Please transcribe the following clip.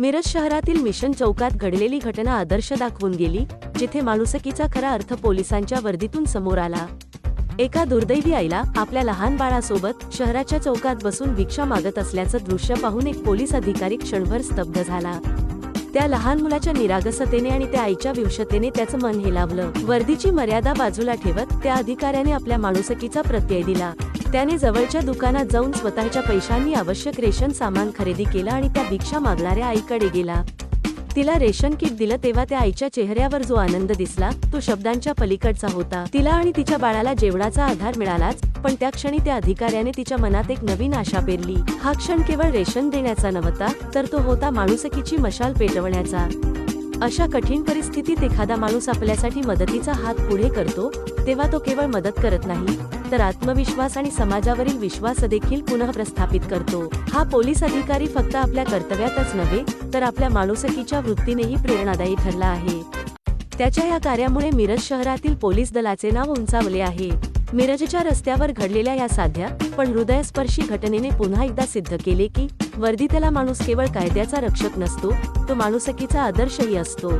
मिरज शहरातील मिशन चौकात घडलेली घटना आदर्श दाखवून गेली जिथे माणुसकीचा खरा अर्थ पोलिसांच्या वर्दीतून समोर आला. एका दुर्दैवी आईला आपल्या लहान बाळासोबत शहराच्या चौकात बसून भिक्षा मागत असल्याचं दृश्य पाहून एक पोलीस अधिकारी क्षणभर स्तब्ध झाला. त्या लहान मुलाच्या निरागसतेने आणि त्या आईच्या विवशतेने त्याचं मन हेलावलं. वर्दीची मर्यादा बाजूला ठेवत त्या अधिकाऱ्याने आपल्या माणुसकीचा प्रत्यय दिला. त्याने जवळच्या दुकानात जाऊन स्वतःच्या पैशांनी आवश्यक रेशन सामान खरेदी केलं आणि त्या भिक्षा मागणाऱ्या आईकडे गेला. तिला रेशन किट दिलं तेव्हा त्या आईच्या चेहऱ्यावर जो आनंद दिसला तो शब्दांच्या पलीकडचा होता. तिला आणि तिच्या बाळाला जेवणाचा आधार मिळालाच पण त्या क्षणी त्या अधिकाऱ्याने तिच्या मनात एक नवीन आशा पेरली. हा क्षण केवळ रेशन देण्याचा नव्हता तर तो होता माणुसकीची मशाल पेटवण्याचा. अशा कठीण परिस्थितीत एखादा माणूस आपल्यासाठी मदतीचा हात पुढे करतो तेव्हा तो केवळ मदत करत नाही. तर आत्मविश्वास आणि समाजावरील विश्वास देखील पुनः प्रस्थापित करतो. हा पोलीस अधिकारी फक्त आपल्या कर्तव्यातच नव्हे तर आपल्या माणुसकीच्या वृत्तीनेही प्रेरणादायी ठरला आहे. त्याच्या या कार्यामुळे मिरज शहरातील पोलीस दलाचे नाव उंचावले आहे. मिरजच्या रस्त्यावर घडलेल्या या साध्या पण हृदयस्पर्शी घटनेने पुन्हा एकदा सिद्ध केले की वर्दीतला माणूस केवळ कायद्याचा रक्षक नसतो तो माणुसकीचा आदर्शही असतो.